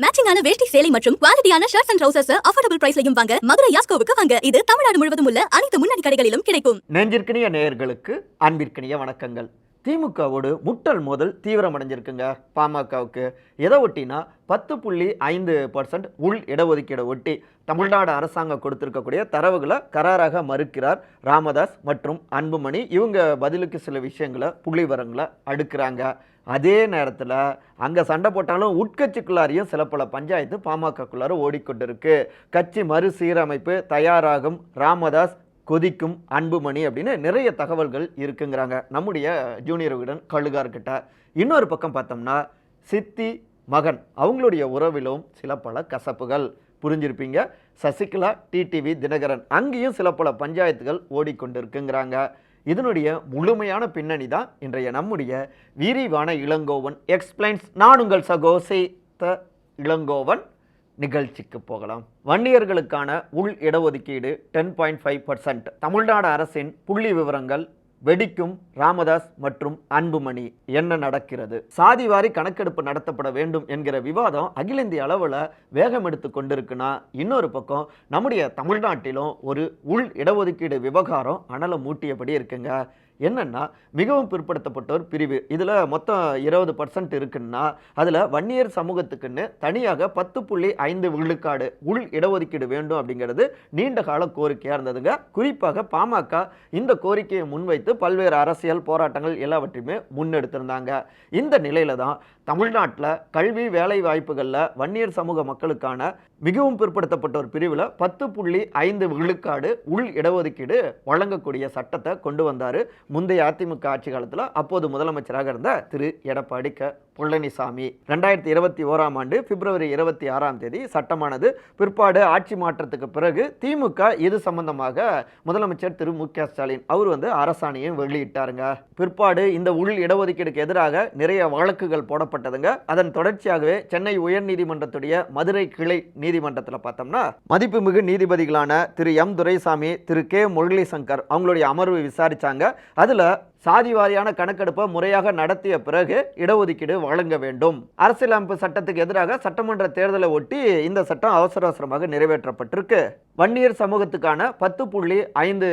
மேட்சிங்கான வேஷ்டி சேலை மற்றும் குவாலிட்டியான ஷர்ட்ஸ் அண்ட் ட்ரௌசர்ஸ் அஃபோர்டபுள் பிரைஸ்லையும் வாங்க. மதுரை யாஸ்கோவுக்கு வாங்க. இது தமிழ்நாடு முழுவதும் உள்ள அனைத்து முன்னணி கடைகளிலும் கிடைக்கும். நெஞ்சிற்கினிய நேயர்களுக்கு அன்பிற்கினிய வணக்கங்கள். திமுகவோடு முட்டல் மோதல் தீவிரமடைஞ்சிருக்குங்க. பாமகவுக்கு எதை ஒட்டினா பத்து புள்ளி ஐந்து பர்சன்ட் உள் இடஒதுக்கீடை ஒட்டி தமிழ்நாடு அரசாங்கம் கொடுத்திருக்கக்கூடிய தரவுகளை கராராக மறுக்கிறார் ராமதாஸ் மற்றும் அன்புமணி. இவங்க பதிலுக்கு சில விஷயங்களை புள்ளிவரங்களை அடுக்கிறாங்க. அதே நேரத்தில் அங்கே சண்டை போட்டாலும் உட்கட்சிக்குள்ளாரையும் சில பல பஞ்சாயத்து பாமகக்குள்ளார ஓடிக்கொண்டிருக்கு. கட்சி மறுசீரமைப்பு தயாராகும். ராமதாஸ் கொதிக்கும் அன்புமணி அப்படின்னு நிறைய தகவல்கள் இருக்குங்கிறாங்க. நம்முடைய ஜூனியர் கழுகார்கிட்ட இன்னொரு பக்கம் பார்த்தோம்னா சித்தி மகன் அவங்களுடைய உறவிலும் சில பல கசப்புகள் புரிஞ்சிருப்பீங்க. சசிகலா டிடிவி தினகரன் அங்கேயும் சில பல பஞ்சாயத்துகள் ஓடிக்கொண்டிருக்குங்கிறாங்க. இதனுடைய முழுமையான பின்னணி தான் இன்றைய நம்முடைய விரிவான இளங்கோவன் எக்ஸ்பிளைன்ஸ். நான் உங்கள் சகோசித்த இளங்கோவன் நிகழ்ச்சிக்கு போகலாம். வன்னியர்களுக்கான உள் இடஒதுக்கீடு ten point five percent Tamil Nadu அரசின் புள்ளி விவரங்கள் வெடிக்கும் ராமதாஸ் மற்றும் அன்புமணி என்ன நடக்கிறது? சாதிவாரி கணக்கெடுப்பு நடத்தப்பட வேண்டும் என்கிற விவாதம் அகில இந்திய அளவில் வேகம் எடுத்து கொண்டிருக்குன்னா இன்னொரு பக்கம் நம்முடைய தமிழ்நாட்டிலும் ஒரு உள் இடஒதுக்கீடு விவகாரம் அனலை மூட்டியபடி இருக்குங்க. என்னென்னா மிகவும் பிற்படுத்தப்பட்டோர் பிரிவு. இதில் மொத்தம் இருபது பர்சன்ட் இருக்குன்னா அதில் வன்னியர் சமூகத்துக்குன்னு தனியாக பத்து புள்ளி ஐந்து விழுக்காடு உள் இடஒதுக்கீடு வேண்டும் அப்படிங்கிறது நீண்ட கால கோரிக்கையாக இருந்ததுங்க. குறிப்பாக பாமக இந்த கோரிக்கையை முன்வைத்து பல்வேறு அரசியல் போராட்டங்கள் எல்லாவற்றையுமே முன்னெடுத்திருந்தாங்க. இந்த நிலையில தான் தமிழ்நாட்டில் கல்வி வேலை வாய்ப்புகளில் வன்னியர் சமூக மக்களுக்கான மிகவும் பிற்படுத்தப்பட்டோர் பிரிவில் பத்து புள்ளி ஐந்து விழுக்காடு உள் இடஒதுக்கீடு வழங்கக்கூடிய சட்டத்தை கொண்டு வந்தார் முந்தைய அதிமுக ஆட்சி காலத்தில் அப்போது முதலமைச்சராக இருந்த திரு. எடப்பாடி க. பழனிசாமி. ரெண்டாயிரத்தி இருபத்தி ஓராம் ஆண்டு பிப்ரவரி இருபத்தி ஆறாம் தேதி சட்டமானது பிற்பாடு ஆட்சி மாற்றத்துக்கு பிறகு திமுக இது சம்பந்தமாக முதலமைச்சர் திரு. மு. க. ஸ்டாலின் அவர் வந்து அரசாணையை வெளியிட்டாருங்க. பிற்பாடு இந்த உள் இடஒதுக்கீடுக்கு எதிராக நிறைய வழக்குகள் போடப்பட்டதுங்க. அதன் தொடர்ச்சியாகவே சென்னை உயர்நீதிமன்றத்துடைய மதுரை கிளை நீதிமன்றத்தில் பார்த்தோம்னா மதிப்புமிகு நீதிபதிகளான திரு. எம். துரைசாமி திரு. கே. முரளிசங்கர் அவங்களுடைய அமர்வு விசாரிச்சாங்க. அதில் சாதி வாரியான கணக்கெடுப்பை முறையாக நடத்திய பிறகு இடஒதுக்கீடு வழங்க வேண்டும். அரசியலமைப்பு சட்டத்துக்கு எதிராக சட்டமன்ற தேர்தலை ஒட்டி இந்த சட்டம் அவசர அவசரமாக நிறைவேற்றப்பட்டிருக்கு. வன்னியர் சமூகத்துக்கான பத்து புள்ளி ஐந்து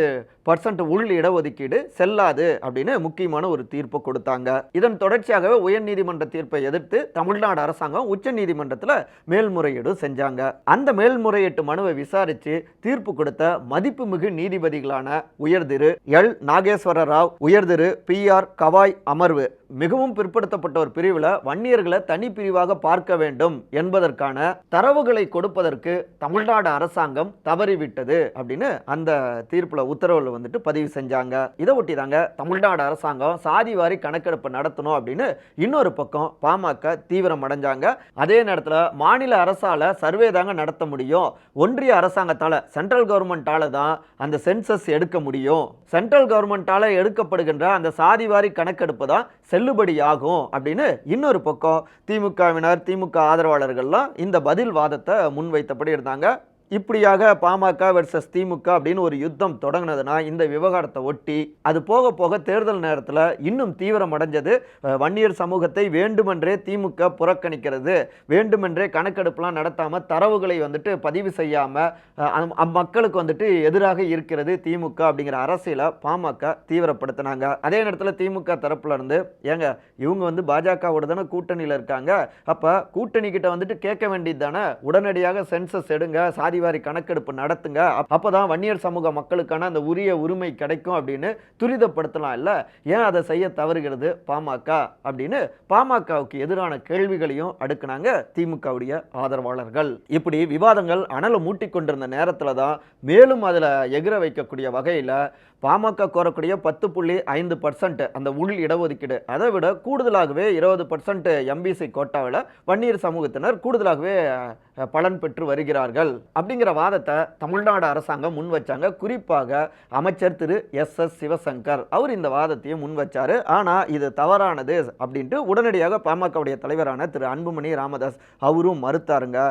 பர்சன்ட் உள் இடஒதுக்கீடு செல்லாது அப்படின்னு முக்கியமான ஒரு தீர்ப்பு கொடுத்தாங்க. இதன் தொடர்ச்சியாகவே உயர்நீதிமன்ற தீர்ப்பை எதிர்த்து தமிழ்நாடு அரசாங்கம் உச்ச நீதிமன்றத்தில் மேல்முறையீடு செஞ்சாங்க. அந்த மேல்முறையீட்டு மனுவை விசாரித்து தீர்ப்பு கொடுத்த மதிப்புமிகு நீதிபதிகளான உயர்திரு எல். நாகேஸ்வர ராவ் உயர்திரு பி ஆர் கவாய் அமர்வு. மிகவும் பிற்படுத்தப்பட்ட ஒரு பிரிவில் வன்னியர்களை தனி பிரிவாக பார்க்க வேண்டும் என்பதற்கான தரவுகளை கொடுப்பதற்கு தமிழ்நாடு அரசாங்கம் தவறிவிட்டது அப்படின்னு அந்த தீர்ப்பில் உத்தரவில் வந்துட்டு பதிவு செஞ்சாங்க. இதை ஒட்டி தாங்க தமிழ்நாடு அரசாங்கம் சாதி வாரி கணக்கெடுப்பு நடத்தணும் அப்படின்னு இன்னொரு பக்கம் பாமக தீவிரம் அடைஞ்சாங்க. அதே நேரத்தில் மாநில அரசால் சர்வே தாங்க நடத்த முடியும். ஒன்றிய அரசாங்கத்தால் சென்ட்ரல் கவர்மெண்ட்டால் தான் அந்த சென்சஸ் எடுக்க முடியும். சென்ட்ரல் கவர்மெண்ட்டால் எடுக்கப்படுகின்ற அந்த சாதி வாரி கணக்கெடுப்பு தான் செல்லுபடியாகும் அப்படின்னு இன்னொரு பக்கம் திமுகவினர் திமுக ஆதரவாளர்கள்லாம் இந்த பதில் வாதத்தை முன்வைத்தபடி இருந்தாங்க. இப்படியாக பாமக வெர்சஸ் திமுக அப்படின்னு ஒரு யுத்தம் தொடங்கினதுன்னா இந்த விவகாரத்தை ஒட்டி அது போக போக தேர்தல் நேரத்தில் இன்னும் தீவிரம் அடைஞ்சது வன்னியர் சமூகத்தை வேண்டுமென்றே திமுக புறக்கணிக்கிறது வேண்டுமென்றே கணக்கெடுப்புலாம் நடத்தாமல் தரவுகளை வந்துட்டு பதிவு செய்யாமல் மக்களுக்கு வந்துட்டு எதிராக இருக்கிறது திமுக அப்படிங்கிற அரசியலை பாமக தீவிரப்படுத்தினாங்க. அதே நேரத்தில் திமுக தரப்புல இருந்து ஏங்க இவங்க வந்து பாஜகவோட தானே கூட்டணியில் இருக்காங்க அப்போ கூட்டணி கிட்ட வந்துட்டு கேட்க வேண்டியது தானே உடனடியாக சென்சஸ் எடுங்க சாதி சாதிவாரி கணக்கெடுப்பு நடத்துங்க. அப்போ தான் வன்னியர் சமூக மக்களுக்கான அந்த உரிய உரிமை கிடைக்கும் அப்படின்னு துரிதப்படுத்தலாம் இல்லை? ஏன் அதை செய்ய தவறுகிறது பாமக? அப்படின்னு பாமகவுக்கு எதிரான கேள்விகளையும் அடுக்குனாங்க திமுகவுடைய ஆதரவாளர்கள். இப்படி விவாதங்கள் அனலை மூட்டிக்கொண்டிருந்த நேரத்தில் தான் மேலும் அதில் எகிர வைக்கக்கூடிய வகையில் பாமக கோரக்கூடிய பத்து புள்ளி ஐந்து பர்சன்ட் அந்த உள் இடஒதுக்கீடு. அதை விட கூடுதலாகவே இருபது பர்சன்ட் எம்பிசி கோட்டாவில் வன்னியர் சமூகத்தினர் கூடுதலாகவே பலன் பெற்று வருகிறார்கள். அப்படிங்கிற வாதத்தை தமிழ்நாடு அரசாங்கம் முன் வச்சாங்க. குறிப்பாக அமைச்சர் திரு எஸ் எஸ் சிவசங்கர். அவர் இந்த வாதத்தையும் முன் வச்சாரு. ஆனால் இது தவறானது அப்படின்ட்டு உடனடியாக பாமகவுடைய தலைவரான திரு அன்புமணி ராமதாஸ் அவரும் மறுத்தாருங்க.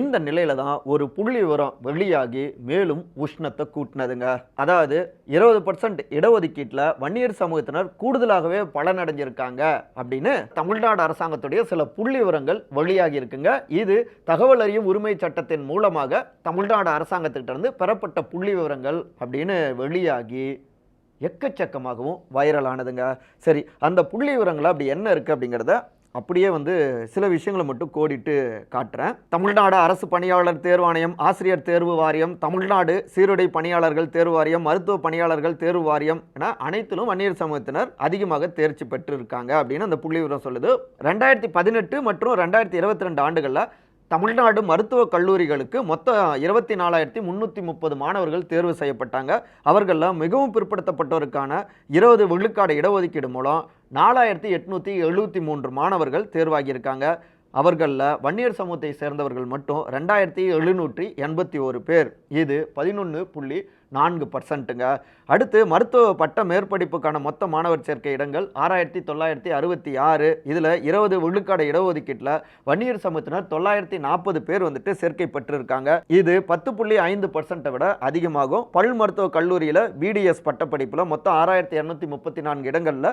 இந்த நிலையில தான் ஒரு புள்ளி விவரம் வெளியாகி மேலும் உஷ்ணத்தை கூட்டினதுங்க. அதாவது இருபது பர்சன்ட் இடஒதுக்கீட்டில் வன்னியர் சமூகத்தினர் கூடுதலாகவே பலனடைஞ்சிருக்காங்க அப்படின்னு தமிழ்நாடு அரசாங்கத்துடைய சில புள்ளி விவரங்கள் வெளியாகி இருக்குங்க. இது தகவல் அறியும் உரிமை சட்டத்தின் மூலமாக தமிழ்நாடு அரசாங்கத்திட்டருந்து பெறப்பட்ட புள்ளி விவரங்கள் அப்படின்னு வெளியாகி எக்கச்சக்கமாகவும் வைரல் ஆனதுங்க சரி அந்த புள்ளி விவரங்கள் அப்படி என்ன இருக்குது அப்படிங்கிறத அப்படியே வந்து சில விஷயங்களை மட்டும் கோடிட்டு காட்டுறேன். தமிழ்நாடு அரசு பணியாளர் தேர்வாணையம் ஆசிரியர் தேர்வு வாரியம் தமிழ்நாடு சீருடை பணியாளர்கள் தேர்வு வாரியம் மருத்துவ பணியாளர்கள் தேர்வு வாரியம் என அனைத்திலும் வன்னியர் சமூகத்தினர் அதிகமாக தேர்ச்சி பெற்றிருக்காங்க அப்படின்னு அந்த புள்ளி விவரம் சொல்லுது. ரெண்டாயிரத்தி பதினெட்டு மற்றும் ரெண்டாயிரத்தி இருபத்தி ரெண்டு ஆண்டுகளில் தமிழ்நாடு மருத்துவக் கல்லூரிகளுக்கு மொத்தம் இருபத்தி நாலாயிரத்தி முந்நூற்றி முப்பது மாணவர்கள் தேர்வு செய்யப்பட்டாங்க. அவர்களில் மிகவும் பிற்படுத்தப்பட்டோருக்கான இருபது விழுக்காடு இடஒதுக்கீடு மூலம் நாலாயிரத்தி எட்நூற்றி எழுபத்தி மூன்று மாணவர்கள் தேர்வாகியிருக்காங்க. அவர்களில் வன்னியர் சமூகத்தை சேர்ந்தவர்கள் மட்டும் ரெண்டாயிரத்தி எழுநூற்றி எண்பத்தி ஒரு பேர். இது பதினொன்று புள்ளி நான்கு பர்சன்ட்டுங்க அடுத்து மருத்துவ பட்ட மேற்படிப்புக்கான மொத்த மாணவர் சேர்க்கை இடங்கள் ஆறாயிரத்தி தொள்ளாயிரத்தி அறுபத்தி ஆறு. இதில் இருபது விழுக்காடு இடஒதுக்கீட்டில் வன்னியர் சமூகத்தினர் தொள்ளாயிரத்தி நாற்பது பேர் வந்துட்டு சேர்க்கை பெற்றிருக்காங்க. இது பத்து புள்ளி ஐந்து பர்சன்ட்டை விட அதிகமாகும். பல் மருத்துவ கல்லூரியில் பிடிஎஸ் பட்டப்படிப்பில் மொத்தம் ஆறாயிரத்தி இரநூத்தி முப்பத்தி நான்கு இடங்களில்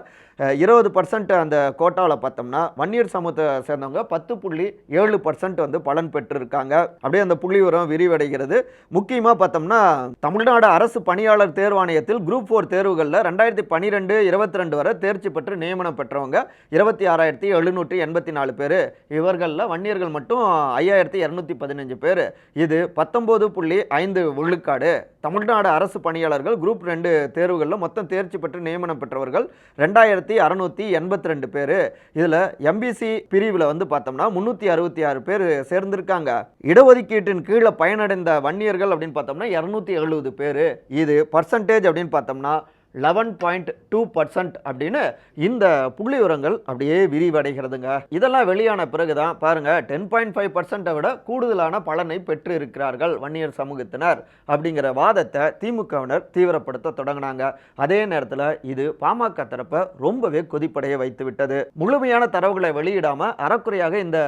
இருபது பர்சன்ட் அந்த கோட்டாவில் பார்த்தோம்னா வன்னியர் சமூகத்தை சேர்ந்தவங்க பத்து புள்ளி ஏழு பர்சன்ட் வந்து பலன் பெற்றிருக்காங்க. அப்படியே அந்த புள்ளி விவரம் விரிவடைகிறது. முக்கியமாக பார்த்தோம்னா தமிழ்நாடு அரசு பணியாளர் தேர்வாணையத்தில் குரூப் ஃபோர் தேர்வுகளில் ரெண்டாயிரத்தி பன்னிரெண்டு இருபத்தி ரெண்டு வரை தேர்ச்சி பெற்று நியமனம் பெற்றவங்க. இருபத்தி ஆறாயிரத்தி எழுநூற்றி எண்பத்தி நாலு பேர். இவர்களில் வன்னியர்கள் மட்டும் ஐயாயிரத்தி இரநூத்தி பதினஞ்சு பேர். இது பத்தொம்போது புள்ளி ஐந்து விழுக்காடு. தமிழ்நாடு அரசு பணியாளர்கள் குரூப் ரெண்டு தேர்வுகளில் மொத்தம் தேர்ச்சி பெற்று நியமனம் பெற்றவர்கள் ரெண்டாயிரத்தி அறநூற்றி எண்பத்தி ரெண்டு பேர். இதில் எம்பிசி பிரிவில் வந்து பார்த்தோம்னா முந்நூற்றி அறுபத்தி ஆறு பேர் சேர்ந்திருக்காங்க. இடஒதுக்கீட்டின் கீழே பயனடைந்த வன்னியர்கள் அப்படின்னு பார்த்தோம்னா இரநூத்தி எழுபது பேர். இது பர்சன்டேஜ் அப்படின்னு பார்த்தோம்னா லெவன் பாயிண்ட் டூ பர்சன்ட் அப்படின்னு இந்த புள்ளி விவரங்கள் அப்படியே விரிவடைகிறதுங்க. இதெல்லாம் வெளியான பிறகுதான் பாருங்க டென் பாயிண்ட் ஃபைவ் பர்சன்ட்டை விட கூடுதலான பலனை பெற்று இருக்கிறார்கள் வன்னியர் சமூகத்தினர் அப்படிங்கிற வாதத்தை திமுகவினர் தீவிரப்படுத்த தொடங்கினாங்க. அதே நேரத்தில் இது பாமக தரப்பை ரொம்பவே கொதிப்படைய வைத்து விட்டது முழுமையான தரவுகளை வெளியிடாம அறக்குறையாக இந்த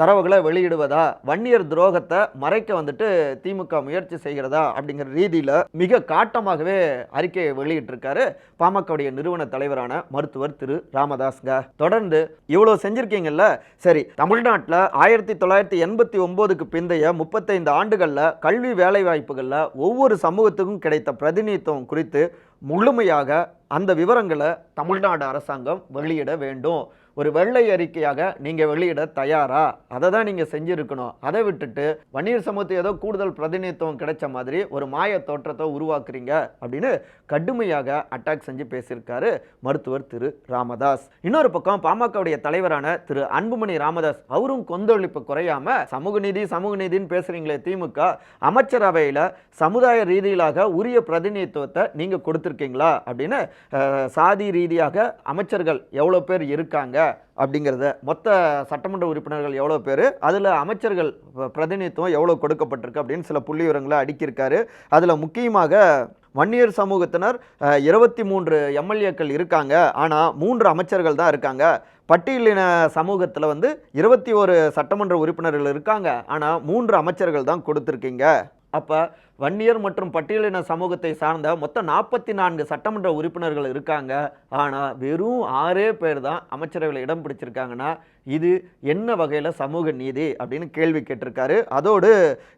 தரவுகளை வெளியிடுவதா? வன்னியர் துரோகத்தை மறைக்க வந்துட்டு திமுக முயற்சி செய்கிறதா? அப்படிங்கிற ரீதியில் மிக காட்டமாகவே அறிக்கையை வெளியிட்டிருக்காரு பாமகவுடைய நிறுவன தலைவரான மருத்துவர் திரு ராமதாஸ்ங்க. தொடர்ந்து இவ்வளோ செஞ்சுருக்கீங்கல்ல? சரி தமிழ்நாட்டில் ஆயிரத்தி தொள்ளாயிரத்தி எண்பத்தி ஒம்போதுக்கு பிந்தைய முப்பத்தைந்து ஆண்டுகளில் கல்வி வேலைவாய்ப்புகளில் ஒவ்வொரு சமூகத்துக்கும் கிடைத்த பிரதிநிதித்துவம் குறித்து முழுமையாக அந்த விவரங்களை தமிழ்நாடு அரசாங்கம் வெளியிட வேண்டும். ஒரு வெள்ளை அறிக்கையாக நீங்கள் வெளியிட தயாரா? அதை தான் நீங்கள் செஞ்சுருக்கணும். அதை விட்டுட்டு வன்னியர் சமூகத்துக்கு ஏதோ கூடுதல் பிரதிநிதித்துவம் கிடைச்ச மாதிரி ஒரு மாய தோற்றத்தை உருவாக்குறீங்க அப்படின்னு கடுமையாக அட்டாக் செஞ்சு பேசியிருக்காரு மருத்துவர் திரு ராமதாஸ். இன்னொரு பக்கம் பாமகவுடைய தலைவரான திரு அன்புமணி ராமதாஸ் அவரும் கொந்தளிப்பு குறையாம சமூக நீதி சமூக நீதினு பேசுறீங்களே திமுக அமைச்சரவையில் சமுதாய ரீதியிலாக உரிய பிரதிநிதித்துவத்தை நீங்கள் கொடுத்துருக்கீங்களா? அப்படின்னு சாதி ரீதியாக அமைச்சர்கள் எவ்வளோ பேர் இருக்காங்க? அப்படிங்கிறத மொத்த சட்டமன்ற உறுப்பினர்கள் எவ்வளோ பேர்? அதில் அமைச்சர்கள் பிரதிநிதித்துவம் எவ்வளோ கொடுக்கப்பட்டிருக்கு அப்படின்னு சில புள்ளி விவரங்களை அடுக்கியிருக்காரு. அதில் முக்கியமாக வன்னியர் சமூகத்தினர் இருபத்தி மூன்று எம்எல்ஏக்கள் இருக்காங்க. ஆனால் மூன்று அமைச்சர்கள் தான் இருக்காங்க. பட்டியலின சமூகத்தில் வந்து இருபத்தி ஒரு சட்டமன்ற உறுப்பினர்கள் இருக்காங்க. ஆனால் மூன்று அமைச்சர்கள் தான் கொடுத்துருக்கீங்க. அப்போ வன்னியர் மற்றும் பட்டியலின சமூகத்தை சார்ந்த மொத்தம் நாற்பத்தி நான்கு சட்டமன்ற உறுப்பினர்கள் இருக்காங்க. ஆனால் வெறும் ஆறே பேர் தான் அமைச்சரவையில் இடம் பிடிச்சிருக்காங்கன்னா இது என்ன வகையில் சமூக நீதி அப்படின்னு கேள்வி கேட்டிருக்காரு. அதோடு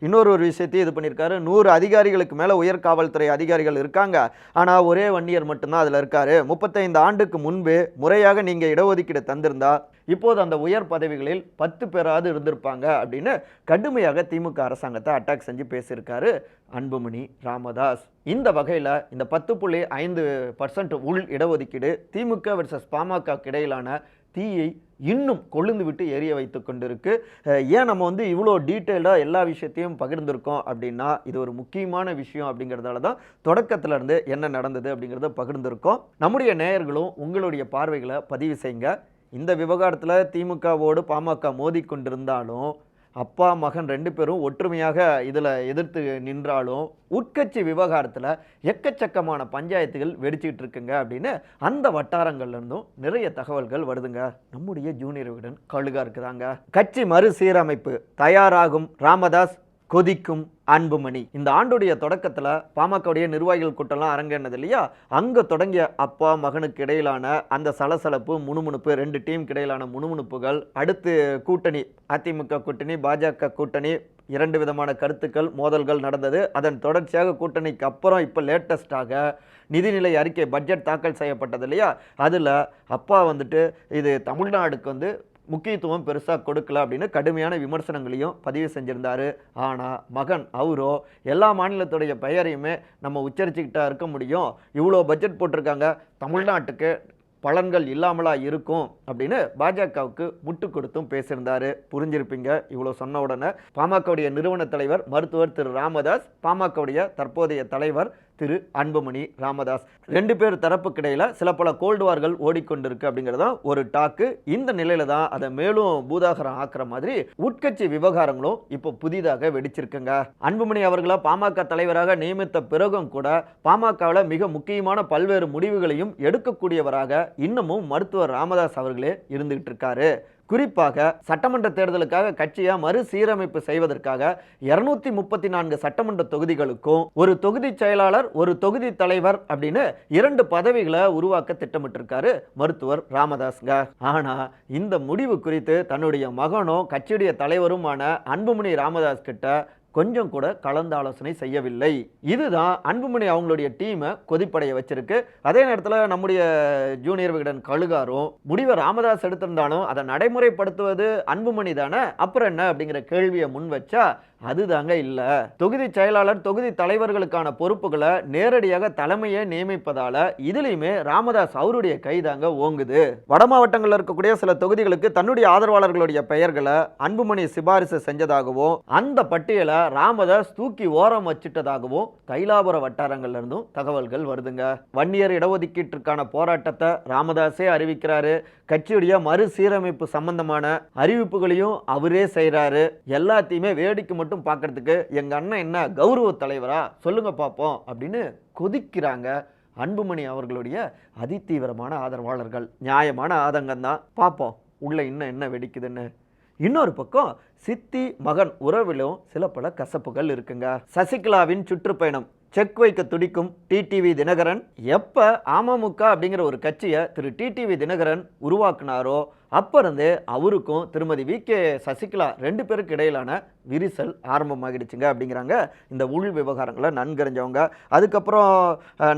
இன்னொரு ஒரு விஷயத்தையும் இது பண்ணியிருக்காரு. நூறு அதிகாரிகளுக்கு மேலே உயர் காவல்துறை அதிகாரிகள் இருக்காங்க. ஆனால் ஒரே வன்னியர் மட்டும்தான் அதில் இருக்காரு. முப்பத்தைந்து ஆண்டுக்கு முன்பு முறையாக நீங்கள் இடஒதுக்கீடு தந்திருந்தா இப்போது அந்த உயர் பதவிகளில் பத்து பேராவது இருந்திருப்பாங்க அப்படின்னு கடுமையாக திமுக அரசாங்கத்தை அட்டாக் செஞ்சு பேசியிருக்காரு அன்புமணி ராமதாஸ். இந்த வகையில் இந்த பத்து புள்ளி ஐந்து பர்சன்ட் உள் இடஒதுக்கீடு திமுக வெர்சஸ் பாமக இடையிலான தீயை இன்னும் கொழுந்து விட்டு எரிய வைத்து கொண்டிருக்கு. ஏன் நம்ம வந்து இவ்வளோ டீட்டெயில்டாக எல்லா விஷயத்தையும் பகிர்ந்திருக்கோம் அப்படின்னா இது ஒரு முக்கியமான விஷயம் அப்படிங்கிறதால தான் தொடக்கத்திலேருந்து என்ன நடந்தது அப்படிங்கிறத பகிர்ந்திருக்கோம். நம்முடைய நேயர்களும் உங்களுடைய பார்வைகளை பதிவு செய்யுங்க இந்த விவகாரத்தில் திமுகவோடு பாமக மோதி கொண்டிருந்தாலும் அப்பா மகன் ரெண்டு பேரும் ஒற்றுமையாக இதில் எதிர்த்து நின்றாலும் உட்கட்சி விவகாரத்தில் எக்கச்சக்கமான பஞ்சாயத்துகள் வெடிச்சிக்கிட்டு இருக்குங்க அப்படின்னு அந்த வட்டாரங்கள்லேருந்தும் நிறைய தகவல்கள் வருதுங்க. நம்முடைய ஜூனியர் விடன் கழுகா இருக்குதாங்க. கட்சி மறுசீரமைப்பு தயாராகும். ராமதாஸ் கொதிக்கும் அன்புமணி. இந்த ஆண்டுடைய தொடக்கத்தில் பாமகவுடைய நிர்வாகிகள் கூட்டம்லாம் அரங்கேனது இல்லையா? அங்கே தொடங்கிய அப்பா மகனுக்கு இடையிலான அந்த சலசலப்பு முணுமுணுப்பு ரெண்டு டீமுக்கு இடையிலான முணுமுணுப்புகள் அடுத்து கூட்டணி அதிமுக கூட்டணி பாஜக கூட்டணி இரண்டு விதமான கருத்துக்கள் மோதல்கள் நடந்தது. அதன் தொடர்ச்சியாக கூட்டணிக்கு அப்புறம் இப்போ லேட்டஸ்ட்டாக நிதிநிலை அறிக்கை பட்ஜெட் தாக்கல் செய்யப்பட்டது இல்லையா? அதில் அப்பா வந்துட்டு இது தமிழ்நாடுக்கு வந்து முக்கியத்துவம் பெருசாக கொடுக்கல அப்படின்னு கடுமையான விமர்சனங்களையும் பதிவு செஞ்சுருந்தார். ஆனால் மகன் அவரோ எல்லா மாநிலத்துடைய பெயரையுமே நம்ம உச்சரிச்சுக்கிட்டா இருக்க முடியும். இவ்வளோ பட்ஜெட் போட்டிருக்காங்க. தமிழ்நாட்டுக்கு பலன்கள் இல்லாமலா இருக்கும் அப்படின்னு பாஜகவுக்கு முட்டு கொடுத்தும் பேசியிருந்தாரு. புரிஞ்சிருப்பீங்க. இவ்வளோ சொன்ன உடனே பாமகவுடைய நிறுவன தலைவர் மருத்துவர் திரு. ராமதாஸ் பாமகவுடைய தற்போதைய தலைவர் திரு அன்புமணி ராமதாஸ். ரெண்டு பேர் தரப்புக்கு இடையில சில பல கோல்டு வார்கள் ஓடிக்கொண்டிருக்கு அப்படிங்கிறதான் ஒரு டாக்கு இந்த நிலையில தான் அதை மேலும் பூதாகரம் ஆக்குற மாதிரி உட்கட்சி விவகாரங்களும் இப்போ புதிதாக வெடிச்சிருக்குங்க. அன்புமணி அவர்களை பாமக தலைவராக நியமித்த பிறகும் கூட பாமகவில் மிக முக்கியமான பல்வேறு முடிவுகளையும் எடுக்கக்கூடியவராக இன்னமும் மருத்துவர் ராமதாஸ் அவர்களே இருந்துகிட்டு இருக்காரு. குறிப்பாக சட்டமன்ற தேர்தலுக்காக கட்சியை மறுசீரமைப்பு செய்வதற்காக இருநூத்தி முப்பத்தி நான்கு சட்டமன்ற தொகுதிகளுக்கும் ஒரு தொகுதி செயலாளர் ஒரு தொகுதி தலைவர் அப்படின்னு இரண்டு பதவிகளை உருவாக்க திட்டமிட்டிருக்காரு மருத்துவர் ராமதாஸ்ங்க. ஆனா இந்த முடிவு குறித்து தன்னுடைய மகனும் கட்சியுடைய தலைவருமான அன்புமணி ராமதாஸ் கிட்ட கொஞ்சம் கூட கலந்து ஆலோசனை செய்யவில்லை. இதுதான் அன்புமணி அவங்களுடைய டீமை கொதிப்படைய வச்சிருக்கு. அதே நேரத்தில் நம்முடைய ஜூனியர் விகடன் கழுகாரும் முடிவை ராமதாஸ் எடுத்திருந்தாலும் அதை நடைமுறைப்படுத்துவது அன்புமணி தானே? அப்புறம் என்ன அப்படிங்கிற கேள்வியை முன் வச்சா அதுதாங்க இல்லை. தொகுதி செயலாளர் தொகுதி தலைவர்களுக்கான பொறுப்புகளை நேரடியாக தலைமையை நியமிப்பதால இதுலையுமே ராமதாஸ் அவருடைய கைதாங்க ஓங்குது. வட மாவட்டங்களில் இருக்கக்கூடிய சில தொகுதிகளுக்கு தன்னுடைய ஆதரவாளர்களுடைய பெயர்களை அன்புமணி சிபாரிசு செஞ்சதாகவும் அந்த பட்டியலை ராமதாஸ் தூக்கி ஓரம் வச்சிட்டதாகவும் தைலாபுர வட்டாரங்கள்ல இருந்தும் தகவல்கள் வருதுங்க. வன்னியர் இடஒதுக்கீட்டிற்கான போராட்டத்தை ராமதாஸே அறிவிக்கிறாரு. கட்சியுடைய மறுசீரமைப்பு சம்பந்தமான அறிவிப்புகளையும் அவரே செய்கிறாரு எல்லாத்தையுமே வேடிக்கை மட்டும் மட்டும் பார்க்கறதுக்கு எங்க அண்ணன் என்ன கௌரவ தலைவரா? சொல்லுங்க பார்ப்போம் அப்படின்னு கொதிக்கிறாங்க அன்புமணி அவர்களுடைய அதிதீவிரமான ஆதரவாளர்கள். நியாயமான ஆதங்கம் தான். பார்ப்போம் உள்ள இன்னும் என்ன வெடிக்குதுன்னு. இன்னொரு பக்கம் சித்தி மகன் உறவிலும் சில பல கசப்புகள் இருக்குங்க. சசிகலாவின் சுற்றுப்பயணம். செக் வைக்க துடிக்கும் டிடிவி தினகரன். எப்போ அமமுக அப்படிங்கிற ஒரு கட்சியை திரு டிடிவி தினகரன் உருவாக்குனாரோ அப்போ இருந்தே அவருக்கும் திருமதி வி. கே. சசிகலா ரெண்டு பேருக்கு இடையிலான விரிசல் ஆரம்பமாகிடுச்சுங்க அப்படிங்கிறாங்க. இந்த உள் விவகாரங்களை நன்கறிஞ்சவங்க. அதுக்கப்புறம்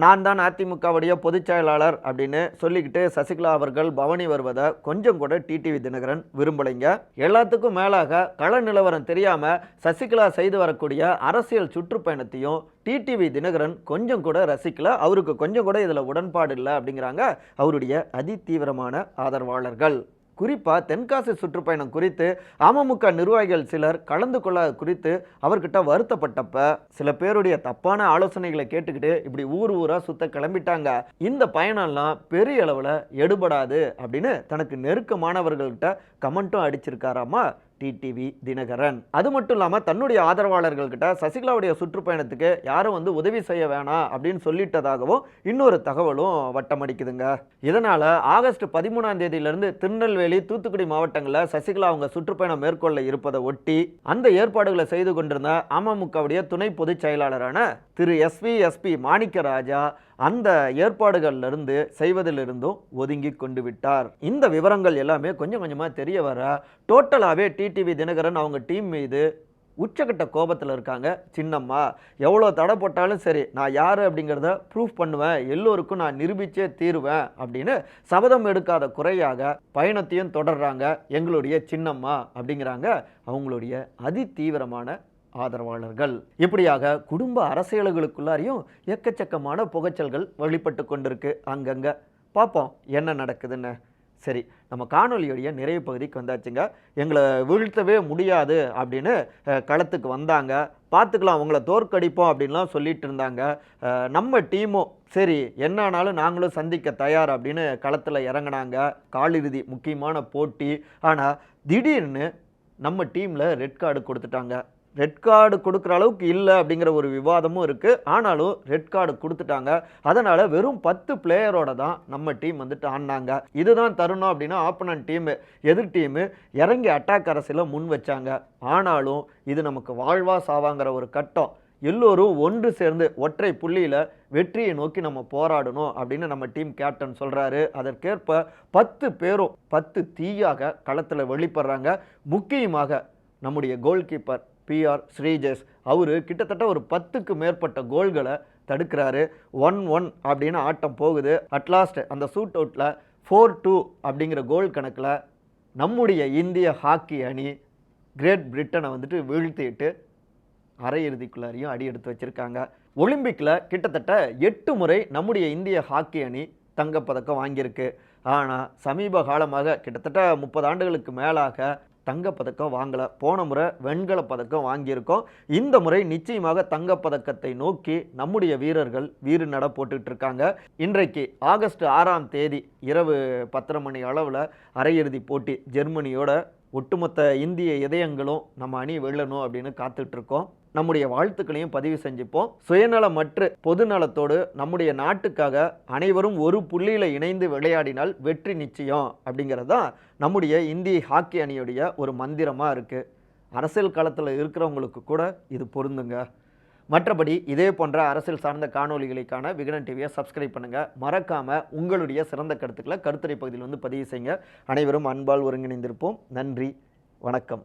நான் தான் அதிமுகவுடைய பொதுச் செயலாளர் அப்படின்னு சொல்லிக்கிட்டு சசிகலா அவர்கள் பவனி வருவதை கொஞ்சம் கூட டிடிவி தினகரன் விரும்பலைங்க. எல்லாத்துக்கும் மேலாக கள நிலவரம் தெரியாமல் சசிகலா செய்து வரக்கூடிய அரசியல் சுற்றுப்பயணத்தையும் டிடிவி தினகரன் கொஞ்சம் கூட ரசிக்கல. அவருக்கு கொஞ்சம் கூட இதில் உடன்பாடு இல்லை அப்படிங்கிறாங்க அவருடைய அதிதீவிரமான ஆதரவாளர்கள். குறிப்பாக தென்காசி சுற்றுப்பயணம் குறித்து அமமுக நிர்வாகிகள் சிலர் கலந்து கொள்ள குறித்து அவர்கிட்ட வருத்தப்பட்டப்ப சில பேருடைய தப்பான ஆலோசனைகளை கேட்டுக்கிட்டு இப்படி ஊர் ஊரா சுத்த கிளம்பிட்டாங்க. இந்த பயணம்லாம் பெரிய அளவில் எடுபடாது அப்படின்னு தனக்கு நெருக்கமானவர்கள்கிட்ட கமெண்ட்டும் அடிச்சிருக்காராமா? டிடிவி தினகரன். அது மட்டும் இல்லாமல் தன்னுடைய ஆதரவாளர்கள்கிட்ட சசிகலாவுடைய சுற்றுப்பயணத்துக்கு யாரும் வந்து உதவி செய்ய வேணாம் அப்படின்னு சொல்லிட்டதாகவும் இன்னொரு தகவலும் வட்டமடிக்குதுங்க. இதனால் ஆகஸ்ட் பதிமூணாம் தேதியிலிருந்து திருநெல்வேலி தூத்துக்குடி மாவட்டங்களில் சசிகலா அவங்க சுற்றுப்பயணம் மேற்கொள்ள இருப்பதை ஒட்டி அந்த ஏற்பாடுகளை செய்து கொண்டிருந்த அமமுகவுடைய துணை பொதுச் செயலாளரான திரு எஸ்வி எஸ்பி மாணிக்கராஜா அந்த ஏற்பாடுகளிலிருந்து செய்வதிலிருந்தும் ஒதுங்கி கொண்டு விட்டார். இந்த விவரங்கள் எல்லாமே கொஞ்சம் கொஞ்சமாக தெரிய வர டோட்டலாகவே டிடிவி தினகரன் அவங்க டீம் மீது உச்சக்கட்ட கோபத்தில் இருக்காங்க. சின்னம்மா எவ்வளோ தடை போட்டாலும் சரி நான் யார் அப்படிங்கிறத ப்ரூஃப் பண்ணுவேன். எல்லோருக்கும் நான் நிரூபிச்சே தீருவேன் அப்படின்னு சபதம் எடுக்காத குறையாக பயணத்தையும் தொடர்றாங்க. எங்களுடைய சின்னம்மா அப்படிங்கிறாங்க. அவங்களுடைய அதிதீவிரமான ஆதரவாளர்கள். இப்படியாக குடும்ப அரசியல்களுக்குள்ளாரையும் எக்கச்சக்கமான புகைச்சல்கள் வெளிப்பட்டு கொண்டிருக்கு அங்கங்க. பார்ப்போம் என்ன நடக்குதுன்னு. சரி நம்ம காணொலியுடைய நிறைவு பகுதிக்கு வந்தாச்சுங்க. எங்களை வீழ்த்தவே முடியாது அப்படின்னு களத்துக்கு வந்தாங்க. பார்த்துக்கலாம் உங்களை தோற்கடிப்போம் அப்படின்லாம் சொல்லிட்டு இருந்தாங்க. நம்ம டீமும் சரி என்ன ஆனாலும் நாங்களும் சந்திக்க தயார் அப்படின்னு களத்தில் இறங்குனாங்க. காலிறுதி முக்கியமான போட்டி. ஆனால் திடீர்னு நம்ம டீமில் ரெட் கார்டு கொடுத்துட்டாங்க. ரெட் கார்டு கொடுக்குற அளவுக்கு இல்லை அப்படிங்கிற ஒரு விவாதமும் இருக்குது ஆனாலும் ரெட் கார்டு கொடுத்துட்டாங்க. அதனால் வெறும் பத்து பிளேயரோட தான் நம்ம டீம் வந்துட்டு ஆடினாங்க. இதுதான் தருணம் அப்படின்னா ஆப்பனன்ட் டீமு எதிர் டீமு இறங்கி அட்டாக் அரசியல முன் வச்சாங்க. ஆனாலும் இது நமக்கு வாழ்வா சாவாங்கிற ஒரு கட்டம். எல்லோரும் ஒன்று சேர்ந்து ஒற்றை புள்ளியில் வெற்றியை நோக்கி நம்ம போராடணும் அப்படின்னு நம்ம டீம் கேப்டன் சொல்கிறாரு அதற்கேற்ப பத்து பேரும் பத்து தீயாக களத்தில் வெளிப்படுறாங்க. முக்கியமாக நம்முடைய கோல் கீப்பர் பிஆர் ஸ்ரீஜேஷ். அவர் கிட்டத்தட்ட ஒரு பத்துக்கு மேற்பட்ட கோல்களை தடுக்கிறாரு. ஒன் ஒன் அப்படின்னு ஆட்டம் போகுது. அட்லாஸ்ட் அந்த சூட் அவுட்டில் ஃபோர் டூ அப்படிங்கிற கோல் கணக்கில் நம்முடைய இந்திய ஹாக்கி அணி கிரேட் பிரிட்டனை வந்துட்டு வீழ்த்திட்டு அரையிறுதிக்குள்ளாரையும் அடி எடுத்து வச்சிருக்காங்க. ஒலிம்பிக்கில் கிட்டத்தட்ட எட்டு முறை நம்முடைய இந்திய ஹாக்கி அணி தங்கப்பதக்கம் வாங்கியிருக்கு. ஆனால் சமீப காலமாக கிட்டத்தட்ட முப்பது ஆண்டுகளுக்கு மேலாக தங்கப்பதக்கம் வாங்கலை. போன முறை வெண்கல பதக்கம் வாங்கியிருக்கோம். இந்த முறை நிச்சயமாக தங்கப்பதக்கத்தை நோக்கி நம்முடைய வீரர்கள் வீறு நட போட்டுக்கிட்டு இருக்காங்க இன்றைக்கு ஆகஸ்ட் ஆறாம் தேதி இரவு பத்தரை மணி அளவில் அரையிறுதி போட்டி ஜெர்மனியோட ஒட்டுமொத்த இந்திய இதயங்களும் நம்ம அணி வெல்லணும் அப்படின்னு காத்துட்ருக்கோம் நம்முடைய வாழ்த்துக்களையும் பதிவு செஞ்சுப்போம். சுயநலமற்று பொதுநலத்தோடு நம்முடைய நாட்டுக்காக அனைவரும் ஒரு புள்ளியில் இணைந்து விளையாடினால் வெற்றி நிச்சயம் அப்படிங்கிறது தான் நம்முடைய இந்திய ஹாக்கி அணியுடைய ஒரு மந்திரமாக இருக்குது அரசியல் களத்தில் இருக்கிறவங்களுக்கு கூட இது பொருந்துங்க. மற்றபடி இதே போன்ற அரசியல் சார்ந்த காணொளிகளுக்கான விகடன் டிவியை சப்ஸ்கிரைப் பண்ணுங்கள் மறக்காமல் உங்களுடைய சிறந்த கருத்துக்களை கருத்துரை பகுதியில் வந்து பதிவு செய்யுங்க. அனைவரும் அன்பால் ஒருங்கிணைந்திருப்போம். நன்றி. வணக்கம்.